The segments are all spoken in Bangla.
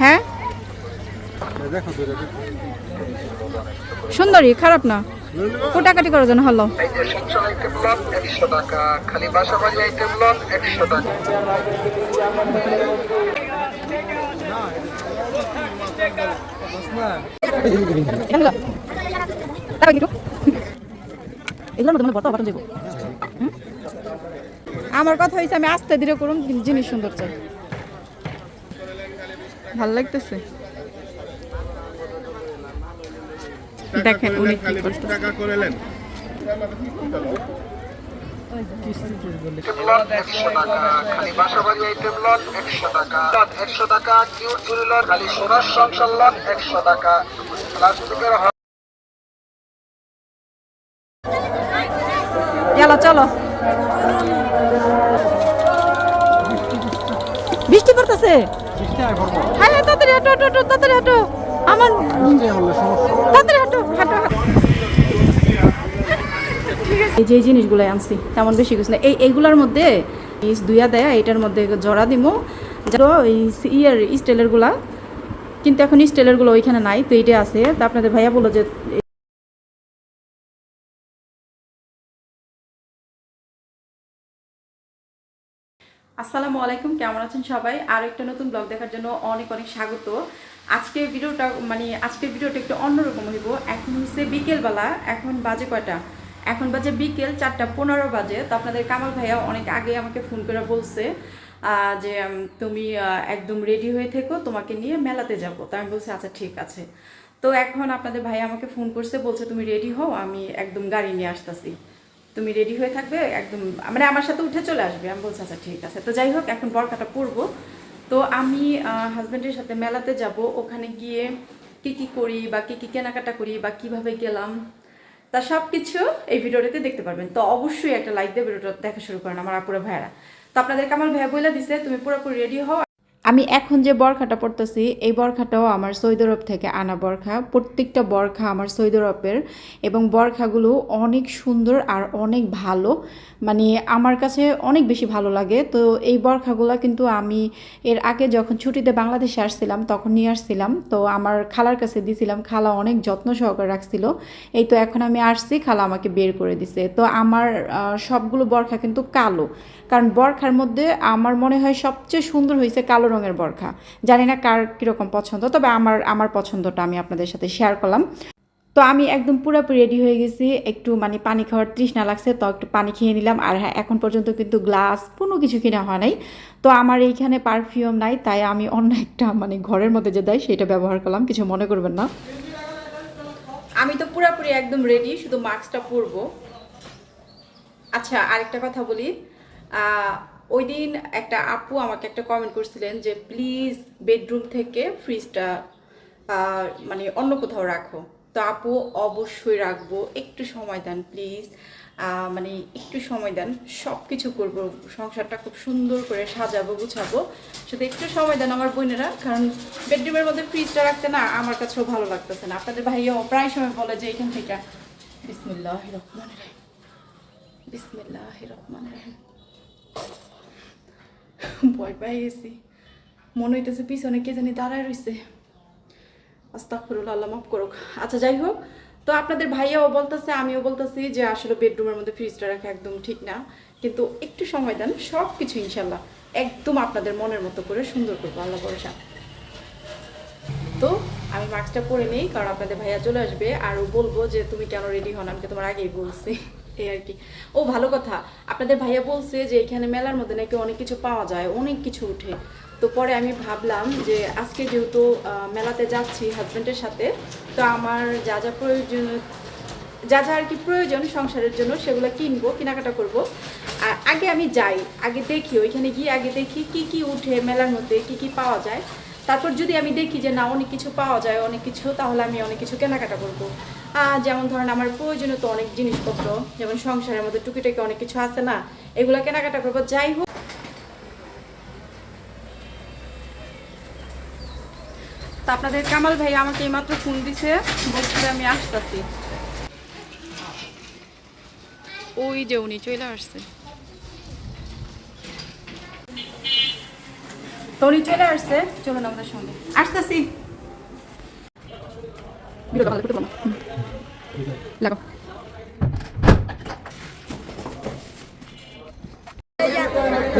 হ্যাঁ? সুন্দরী, খারাপ না? কোটাকাটি করার জন্য হলো এগুলোর আমার কথা হয়েছে আমি আস্তে ধীরে করুন, জিনিস সুন্দর চাই। ভালো লাগতেছে? দেখেন উনি কি কষ্ট টাকা করেলেন একশো টাকা কিউট খালি সোনার সংসার লন একশো টাকা। প্লাস্টিকের এই যে জিনিসগুলো আনছি, তেমন বেশি কিছু না। এই, এইগুলোর মধ্যে দুইয়া দেয় এটার মধ্যে জড়া দিমু। ইয়ের কিন্তু এখন ওইখানে নাই, তো এইটা আছে। আপনাদের ভাইয়া যে আসসালামু আলাইকুম, কেমন আছেন সবাই? আর একটা নতুন ব্লগ দেখার জন্য অনেক অনেক স্বাগত। আজকের ভিডিওটা মানে আজকের ভিডিওটা একটু অন্যরকম হইব। এখন হচ্ছে বিকেলবেলা, এখন বাজে কয়টা? এখন বাজে বিকেল চারটা পনেরো বাজে। তো আপনাদের কামাল ভাইয়া অনেক আগে আমাকে ফোন করে বলছে যে তুমি একদম রেডি হয়ে থেকো, তোমাকে নিয়ে মেলাতে যাব। তো আমি বলছি আচ্ছা ঠিক আছে। তো এখন আপনাদের ভাই আমাকে ফোন করছে, বলছে, তুমি রেডি হও, আমি একদম গাড়ি নিয়ে আসতেছি। তুমি রেডি হয়ে থাকবে, একদম মানে আমার সাথে উঠে চলে আসবে? আমি বলছি আচ্ছা ঠিক আছে। তো যাই হোক, এখন বরকাটা পরবো। তো আমি হাজব্যান্ডের সাথে মেলাতে যাব। ওখানে গিয়ে কি কি করি বা কি কি কেনাকাটা করি বা কীভাবে গেলাম, তা সব কিছু এই ভিডিওটাতে দেখতে পারবেন। তো অবশ্যই একটা লাইক দিয়ে ভিডিওটা দেখা শুরু করেন আমার আপুরা ভাইয়ারা। তো আপনাদেরকে আমার ভাইয়া বলে দিছে, তুমি পুরোপুরি রেডি হও। আমি এখন যে বরখাটা পরতেছি এই বরখাটাও আমার সৌদি থেকে আনা বরখা। প্রত্যেকটা বরখা আমার সৌদি এবং বরখাগুলো অনেক সুন্দর আর অনেক ভালো। মানে আমার কাছে অনেক বেশি ভালো লাগে। তো এই বরখাগুলো কিন্তু আমি এর আগে যখন ছুটিতে বাংলাদেশে আসছিলাম, তখন নিয়ে আসছিলাম। তো আমার খালার কাছে দিছিলাম। খালা অনেক যত্ন সহকারে রাখছিল। এই তো এখন আমি আসছি। খালা আমাকে বের করে দিছে। তো আমার সবগুলো বরখা কিন্তু কালো। কারণ বরখার মধ্যে আমার মনে হয় সবচেয়ে সুন্দর হয়েছে কালো রঙের বরখা। জানি না কার কীরকম পছন্দ, তবে আমার আমার পছন্দটা আমি আপনাদের সাথে শেয়ার করলাম। তো আমি একদম পুরোপুরি রেডি হয়ে গেছি, একটু মানে পানি খাওয়ার তৃষ্ণা লাগছে, তো একটু পানি খেয়ে নিলাম। আর হ্যাঁ এখন পর্যন্ত কিন্তু গ্লাস কোনো কিছু কিনা হয় নাই। তো আমার এইখানে পারফিউম নাই, তাই আমি অন্য একটা মানে ঘরের মধ্যে যে দেয় সেটা ব্যবহার করলাম, কিছু মনে করবেন না। আমি তো পুরোপুরি একদম রেডি শুধু মাস্কটা পরবো। আচ্ছা আরেকটা কথা বলি। ওই দিন একটা আপু আমাকে একটা কমেন্ট করছিলেন যে প্লিজ বেডরুম থেকে ফ্রিজটা মানে অন্য কোথাও রাখো। তো আপু, অবশ্যই রাখব। একটু সময় দেন প্লিজ মানে একটু সময় দেন সব কিছু করব, সংসারটা খুব সুন্দর করে সাজাবো, গুছাবো। শুধু একটু সময় দেন আমার বোনেরা, কারণ বেডরুমের মধ্যে ফ্রিজটা রাখতে না আমার কাছেও ভালো লাগতেছে না। আপনাদের ভাইয়াও প্রায় সময় বলে যে, এখান থেকে বিসমিল্লাহ রহমান রহিম বিসমিল্লাহ রহমান রহিম। ভয় পেয়ে গেছি। মনে হইতেছে পিছনে কে জানি দাঁড়ায় রইছে। আস্তাগফিরুল্লাহ, আল্লাহ মাফ করুক। আচ্ছা যাই হোক, তো আপনাদের ভাইয়াও বলতেছে, আমিও বলতেছি যে আসলে বেডরুমের মধ্যে ফ্রিজটা রাখা একদম ঠিক না। কিন্তু একটু সময় দেন সব কিছু ইনশাল্লাহ একদম আপনাদের মনের মতো করে সুন্দর করব, আল্লাহ ভরসা। তো আমি মাস্কটা পরে নিই, কারণ আপনাদের ভাইয়া চলে আসবে, আর বলব যে, তুমি কেন রেডি হন আমি তোমার আগেই বলছি। এই আর কি। ও, ভালো কথা। আপনাদের ভাইয়া বলছে যে, এখানে মেলার মধ্যে নাকি অনেক কিছু পাওয়া যায়, অনেক কিছু উঠে তো পরে আমি ভাবলাম যে, আজকে যেহেতু মেলাতে যাচ্ছি হাজব্যান্ডের সাথে, তো আমার যা যা প্রয়োজন, যা যা আর কি প্রয়োজন সংসারের জন্য, সেগুলো কিনবো, কেনাকাটা করব। আর আগে আমি যাই, আগে দেখি, ওইখানে গিয়ে আগে দেখি কি কি উঠে মেলার মধ্যে, কি কি পাওয়া যায়। তারপর যদি আমি দেখি যে, না, অনেক কিছু পাওয়া যায়, অনেক কিছু, তাহলে আমি অনেক কিছু কেনাকাটা করব। যেমন ধরেন আমার প্রয়োজনীয় তো অনেক জিনিসপত্র, যেমন সংসারের মধ্যে টুকিটাকি অনেক কিছু আছে না, এগুলো কেনাকাটা করব, যাই হোক। তা আপনাদের কামাল ভাই আমাকে এইমাত্র ফোন দিছে, বলছে আমি আসতেছি। ওই যে উনি চলে আসছে। তনি চলে আসছে, চলুন আমাদের সঙ্গে। আসতেছি। ভিডিওটা ভালো করে করো না। হুম। লাগো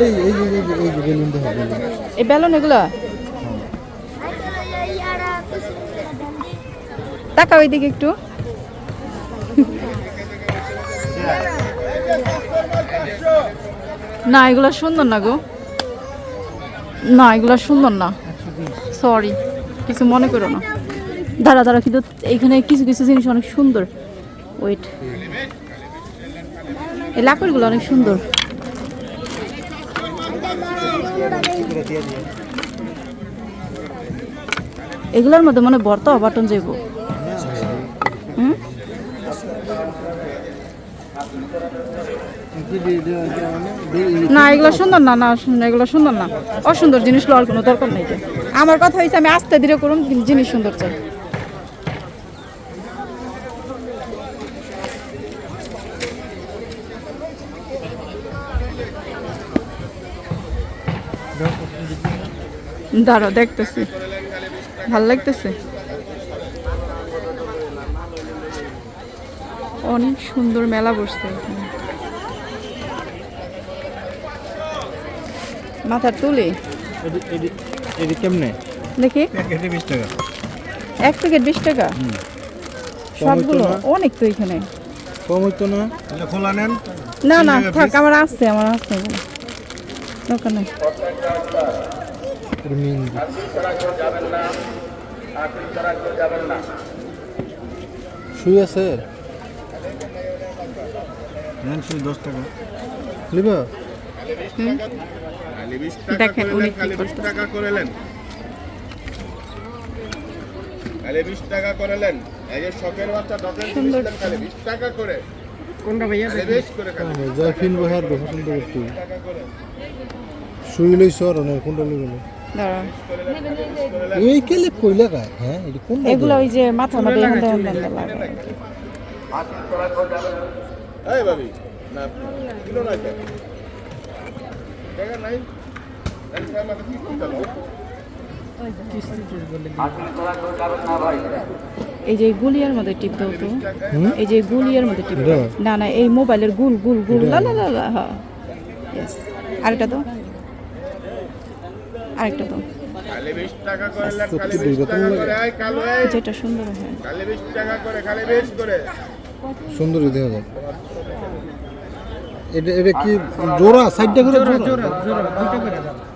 এই এই এই এই বেলুন দেখো এই বেলুন এগুলো তাকাও এইদিকে একটু না, এগুলো সুন্দর না গো না, এগুলো সুন্দর না সরি কিছু মনে করো না দাঁড়া দাঁড়া, কিন্তু এখানে কিছু কিছু জিনিস অনেক সুন্দর। ওয়েট এই লাকড়গুলো অনেক সুন্দর। এগুলোর মধ্যে মনে ভর্তা বাটন যাইব না, এগুলো সুন্দর না না এগুলো সুন্দর না। অসুন্দর জিনিস লওয়ার কোনো দরকার নেই। আমার কথা হয়েছে আমি আস্তে ধীরে করুন জিনিস সুন্দর চাই। দাঁড়াও দেখতেছি। ভালো লাগতেছে? অনেক সুন্দর মেলা বসছে এখানে। মাথার তুলি। এটি কেমনে? দেখি। বিশ টাকা। এক প্যাকেট বিশ টাকা? সবগুলো? অনেক তো এখানে। কম হইতো না? খোলা নেন। না না থাক আমার আছে আমার আছে। এগুলো। সুই আছে? সুই দশ টাকা। লিবা দেখেন উনি কি করতেছে। টাকা করেলেন খালি বিশ টাকা করেলেন এই যে শখের বাচ্চা ডকেন দিয়েছিলেন খালি বিশ টাকা করে। কোনটা ভাইয়া বেশ করে খালি কিনবো হ্যাঁ কোনটা এই কেলে কইলা কা হ্যাঁ এটা কোন এগুলো ওই যে এখান থেকে লাগে। এই ভাবি না কিলো না কেন নাই? এই যে গুলিয়ার মধ্যে টিপ দাও তো। এই যে গুলিয়ার মধ্যে টিপ? না না এই মোবাইলের গুল গুল গুল? লা লা লা হ্যাঁ আরেকটা দাও আরেকটা দাও খালি বিশ টাকা করেলেন সত্যি খালি বিশ দুইটা তো টাকা লাগে। করে এই কালো এই যেটা সুন্দর হয়। করে করে। দেখা যায় এটা এটা কি জোড়া? সাইডটা করে জোড়া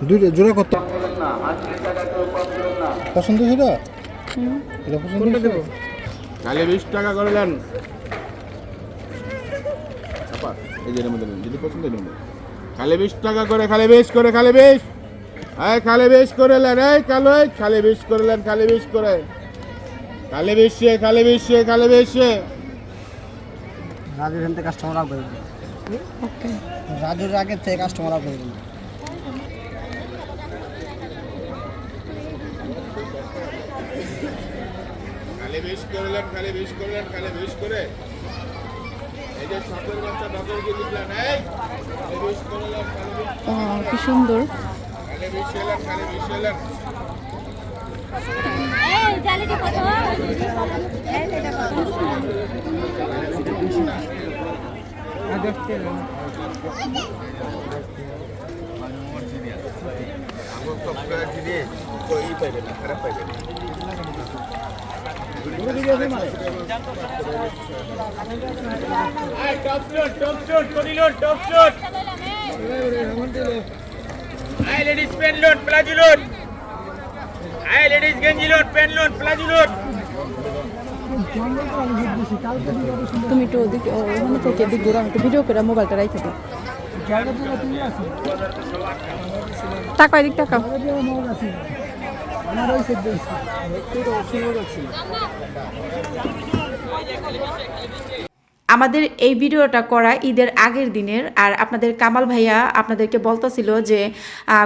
দুইটা জোড়া কত? পছন্দ সেটা এটা? পছন্দ হয়েছে? খালি বিশ টাকা এই যে মধ্যে নেন, যদি পছন্দ নেন। বিশ টাকা করে খালি বেশ করে খালি বেশ। এই খালি বেশ করলেন এই কালো এই খালি বেশ করলেন খালি বেশ করে খালি বেশে খালি বেশে খালি বেশে রাজুর থেকে কাস্টমার আসবে ওকে রাজুর আগে থেকে কাস্টমার আসবে খালি বেশ করলেন খালি বেশ করলেন খালি বেশ করে এই খালি বেশ বেশ ও কি সুন্দর বেশ এলেন খালি বেশ এলেন টপ শট টপ শট করিলন টপ আই লেডিস পেন লোড প্লাজো লোড আই লেডিস গেঞ্জি লোড পেন লোড প্লাজো লোড তুমি একটু ওদিকে ওখানে থেকে দিক ঘুরে, একটু ভিডিও করে মোবাইলটা রাখে দিই টাকা এদিক টাকা। আমাদের এই ভিডিওটা করা ঈদের আগের দিনের, আর আপনাদের কামাল ভাইয়া আপনাদেরকে বলতেছিল যে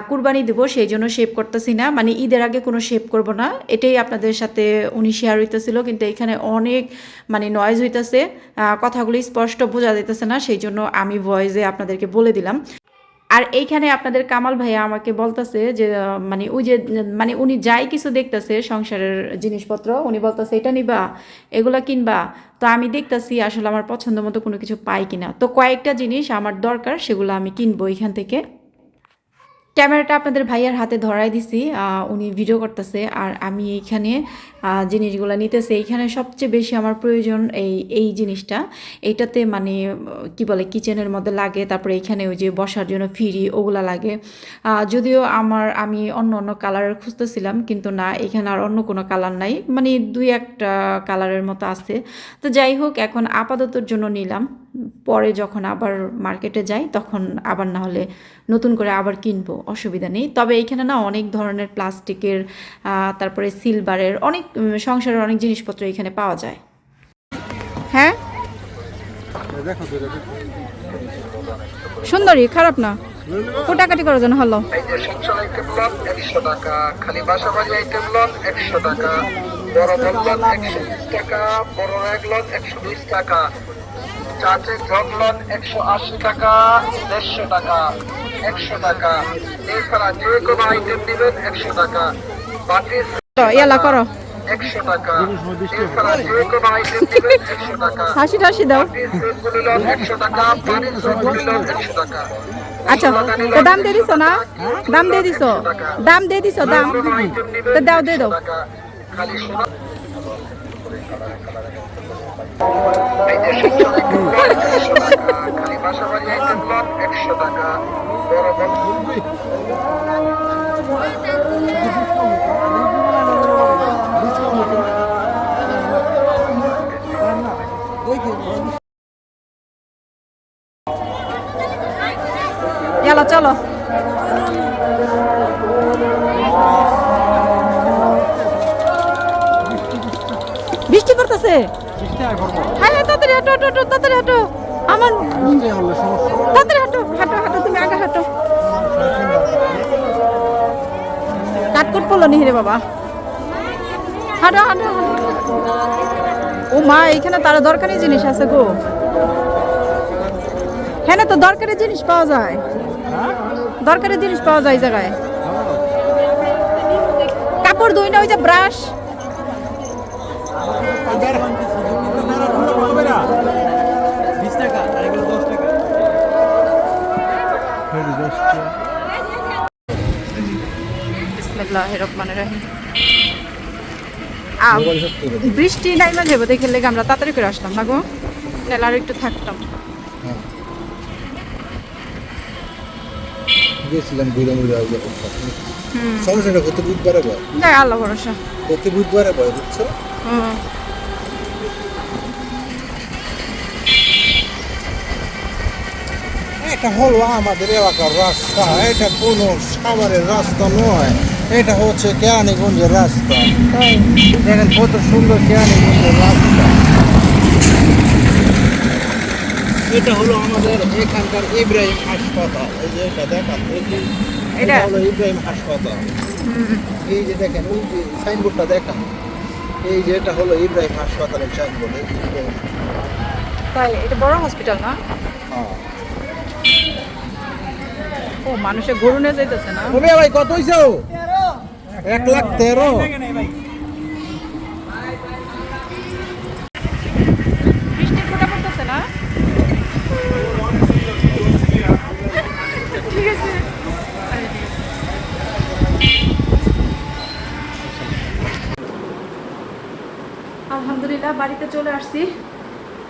কুরবানি দেবো, সেই জন্য শেভ করতেছি না। মানে ঈদের আগে কোনো শেভ করব না। এটাই আপনাদের সাথে উনি শেয়ার হইতেছিল, কিন্তু এখানে অনেক মানে নয়েজ হইতেছে। কথাগুলি স্পষ্ট বোঝা যেতেছে না, সেই জন্য আমি ভয়েসে আপনাদেরকে বলে দিলাম। আর এইখানে আপনাদের কামাল ভাইয়া আমাকে বলতেছে যে মানে ওই যে মানে উনি যাই কিছু দেখতেছে সংসারের জিনিসপত্র, উনি বলতেছে, এটা নিবা, এগুলা কিনবা। তো আমি দেখতেছি আসলে আমার পছন্দ মতো কোনো কিছু পাই কিনা। তো কয়েকটা জিনিস আমার দরকার, সেগুলো আমি কিনবো এখান থেকে। ক্যামেরাটা আপনাদের ভাইয়ার হাতে ধরাই দিছি উনি ভিডিও করতেছে, আর আমি এইখানে জিনিসগুলো নিতেছি। এইখানে সবচেয়ে বেশি আমার প্রয়োজন এই এই জিনিসটা। এইটাতে মানে কি বলে কিচেনের মধ্যে লাগে, তারপরে এইখানে ওই যে বসার জন্য ফিরি ওগুলা লাগে। যদিও আমার, আমি অন্য অন্য কালারের খুঁজতেছিলাম, কিন্তু না এখানে আর অন্য কোনো কালার নাই। মানে দুই একটা কালারের মতো আছে। তো যাই হোক, এখন আপাততর জন্য নিলাম। পরে যখন আবার মার্কেটে যাই, তখন আবার না হলে নতুন করে আবার কিনবো, অসুবিধা নেই। তবে এইখানে না অনেক ধরনের প্লাস্টিকের তারপরে সিলভারের অনেক সংসারের অনেক জিনিসপত্র এখানে পাওয়া যায়। হ্যাঁ? সুন্দরী, খারাপ না? কোটাকাটি করার জন্য, হলো। টাকা বড় লন একশো টাকা। বড় র্যাগ একশো আশি টাকা দেড়শো টাকা একশো টাকা। এছাড়া যে কোনো আইটেম নেবেন একশো টাকা। ইয়ালা করো। একশো টাকা। এছাড়া যে কোনো আইটেম নেবেন একশো টাকা। হাসি টাসি দাও। বাটির সেটগুলি লন একশো টাকা পানির একশো টাকা। আচ্ছা তো দাম দিয়ে দিছো না? দাম দিয়ে দিছো? দাম দিয়ে দিছো দাম। তো দাও দিয়ে দাও। খালি সোনা এই যে সচ্ছল আইটেম লন একশো টাকা পড়ল নি রে বাবা? হাঁটো হাঁটো। ও মা, এখানে তার দরকারি জিনিস আছে গো। হ্যাঁ তো দরকারি জিনিস পাওয়া যায়। দরকারি জিনিস পাওয়া যায় জায়গায়। কাপড় ধুই না, ওই যে ব্রাশ। রহিম। বৃষ্টি নাই আমরা তাড়াতাড়ি করে আসলাম না গো? তাহলে আর একটু থাকতাম। গেছিলাম ঘুরে ঘুরে সমস্যাটা প্রতি বুধবারে বয় দেখ আল্লাহ ভরসা। প্রতি বুধবারে বয় বুঝছ? এটা হলো আমাদের এলাকার রাস্তা এটা কোনো সাভারের রাস্তা নয়। এটা হচ্ছে কেরানীগঞ্জের রাস্তা দেখেন কত সুন্দর কেরানীগঞ্জের রাস্তা এটা হলো আমাদের এখানকার ইব্রাহিম হাসপাতাল। এই যে এটা দেখান এটা? হলো ইব্রাহিম হাসপাতাল। এই যে দেখেন ওই যে সাইনবোর্ডটা দেখান। এই যে এটা হলো ইব্রাহিম হাসপাতালের সাইনবোর্ড তাই এটা বড় হসপিটাল না? হ্যাঁ। ও মানুষে গরু নিয়ে যাইতেছে না? ভাই কত হইছো এক লাখ তেরো। আলহামদুলিল্লাহ বাড়িতে চলে আসছি।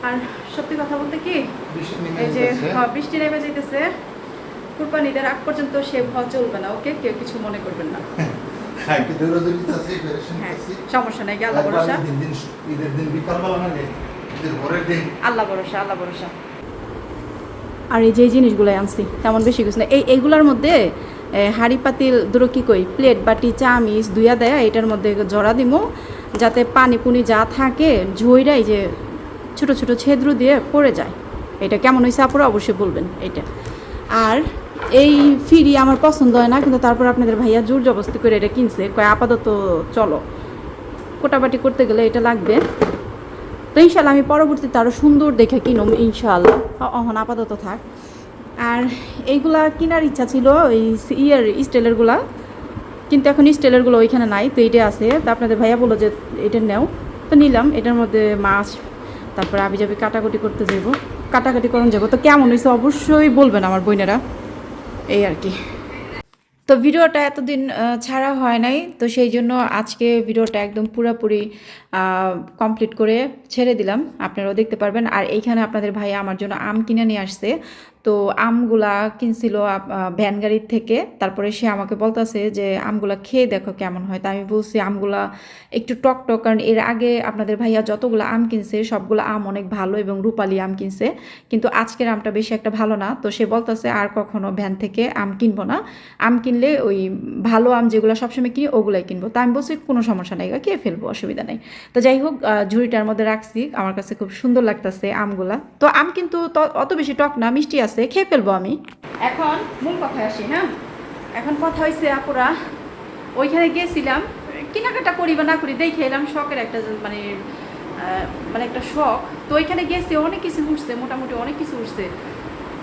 আর সত্যি কথা বলতে কি এই যে হ্যাঁ, বৃষ্টি নেমে যেতেছে কুরবানিদের আগ পর্যন্ত সে ফল চলবে না ওকে? কেউ কিছু মনে করবেন না। সমস্যা নেই আল্লাহ ভরসা? দিন দিন ঈদের দিন বিকালবেলা মানে ঈদের পরের দিন। আল্লাহ ভরসা আল্লাহ ভরসা। আর এই যে এই জিনিসগুলো আনছি তেমন বেশি কিছু না এই এইগুলোর মধ্যে হাঁড়ি পাতিল দুটো কী কই প্লেট বাটি চামিচ দুইয়া দেয়া এটার মধ্যে জড়া দিমু যাতে পানি পুনি যা থাকে ঝইরা এই যে ছোট ছোট ছেদ্র দিয়ে পড়ে যায়। এটা কেমন হয়েছে আপনারা অবশ্যই বলবেন এটা। আর এই ফিরি আমার পছন্দ হয় না, কিন্তু তারপর আপনাদের ভাইয়া জোর জবস্তি করে এটা কিনছে, কয় আপাতত চলো। কোটাবাটি করতে গেলে এটা লাগবে। তো ইনশাল্লাহ আমি পরবর্তীতে আরও সুন্দর দেখে কিনুম ইনশাল্লাহ অহন আপাতত থাক। আর এইগুলা কেনার ইচ্ছা ছিল ওই ইয়ার স্টেলেরগুলা, কিন্তু এখন স্টেলেরগুলো ওইখানে নাই, তো এইটা আছে। তো আপনাদের ভাইয়া বলল যে এটা নেও। তো নিলাম, এটার মধ্যে মাছ, তারপরে আবি যাবি কাটাকুটি করতে যাব কাটাকাটি করন যাব তো কেমন হয়েছে অবশ্যই বলবেন আমার বোনেরা এই আর কি। তো ভিডিওটা এতদিন ছাড়া হয় নাই, তো সেই জন্য আজকে ভিডিওটা একদম পুরোপুরি কমপ্লিট করে ছেড়ে দিলাম। আপনারাও দেখতে পারবেন। আর এইখানে আপনাদের ভাই আমার জন্য আম কিনে নিয়ে আসছে। তো আমগুলা কিনছিল ভ্যান গাড়ির থেকে। তারপরে সে আমাকে বলতেছে যে, আমগুলা খেয়ে দেখো কেমন হয়। তা আমি বলছি, আমগুলা একটু টক টক, কারণ এর আগে আপনাদের ভাইয়া যতগুলো আম কিনছে, সবগুলো আম অনেক ভালো এবং রূপালি আম কিনছে। কিন্তু আজকের আমটা বেশি একটা ভালো না। তো সে বলতেছে, আর কখনো ভ্যান থেকে আম কিনবো না। আম কিনলে ওই ভালো আম যেগুলো সবসময় কিনি, ওগুলাই কিনবো। তা আমি বলছি, কোনো সমস্যা নেই খেয়ে ফেলব, অসুবিধা নেই। তো যাই হোক ঝুড়িটার মধ্যে রাখছি। আমার কাছে খুব সুন্দর লাগতেছে আমগুলা। তো আম কিন্তু অত বেশি টক না, মিষ্টি আছে। খেয়ে ফেলব আমি। এখন মূল কথায় আসি হ্যাঁ? এখন কথা হয়েছে আপুরা, ওইখানে গিয়েছিলাম কেনাকাটা করি বা না করি, দেখে এলাম শখের একটা মানে মানে একটা শখ। তো ওইখানে গেছি, অনেক কিছু উঠছে, মোটামুটি অনেক কিছু উঠছে।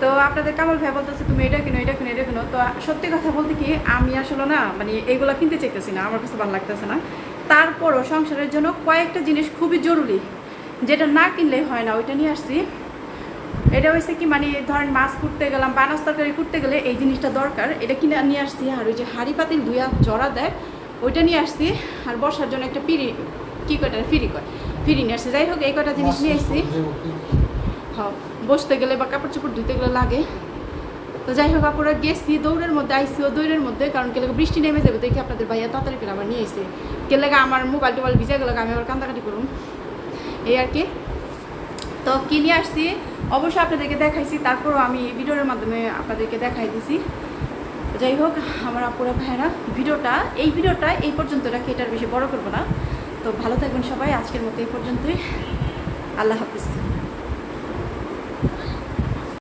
তো আপনাদের কামাল ভাই বলতেছে, তুমি এটা কিনো এটা কিনো এটা কিনো? তো সত্যি কথা বলতে কি, আমি আসলে না মানে এইগুলো কিনতে চাইতেছি না, আমার কাছে ভালো লাগতেছে না। তারপরও সংসারের জন্য কয়েকটা জিনিস খুবই জরুরি, যেটা না কিনলে হয় না, ওইটা নিয়ে আসছি। এটা হয়েছে কি মানে ধরেন মাছ করতে গেলাম, বানাস তরকারি করতে গেলে এই জিনিসটা দরকার। এটা কিনে নিয়ে আসছি, আর ওই যে হাঁড়ি পাতিল হাত জড়া দেয়, ওইটা নিয়ে আসছি, আর বসার জন্য একটা পিড়ি, কী কয়টা ফিরি কয়, ফিরি নিয়ে আসছি। যাই হোক, এই কয়টা জিনিস নিয়ে আসছি। হ্যাঁ বসতে গেলে বা কাপড় চোপড় ধুতে গেলে লাগে। তো যাই হোক আপনারা গেছি, দৌড়ের মধ্যে আইসি ও দৌড়ের মধ্যে, কারণ কেলে বৃষ্টি নেমে যাবে, দেখি আপনাদের ভাইয়া তাড়াতাড়ি করে আবার নিয়ে এসে কেলে আমার মোবাইল টোবাইল ভিজা গেলে আমি আবার কান্দাকাটি করুন এই আর কি। তো কিনে আসছি। অবশ্যই আপনাদেরকে দেখাইছি, তারপরও আমি ভিডিওর মাধ্যমে আপনাদেরকে দেখাই দিছি। যাই হোক, আমার আপুরা ভাইরা ভিডিওটা, এই ভিডিওটা এই পর্যন্ত রাখি, এটার বেশি বড় করব না। তো ভালো থাকবেন সবাই, আজকের মতো এই পর্যন্তই। আল্লাহ হাফিজ।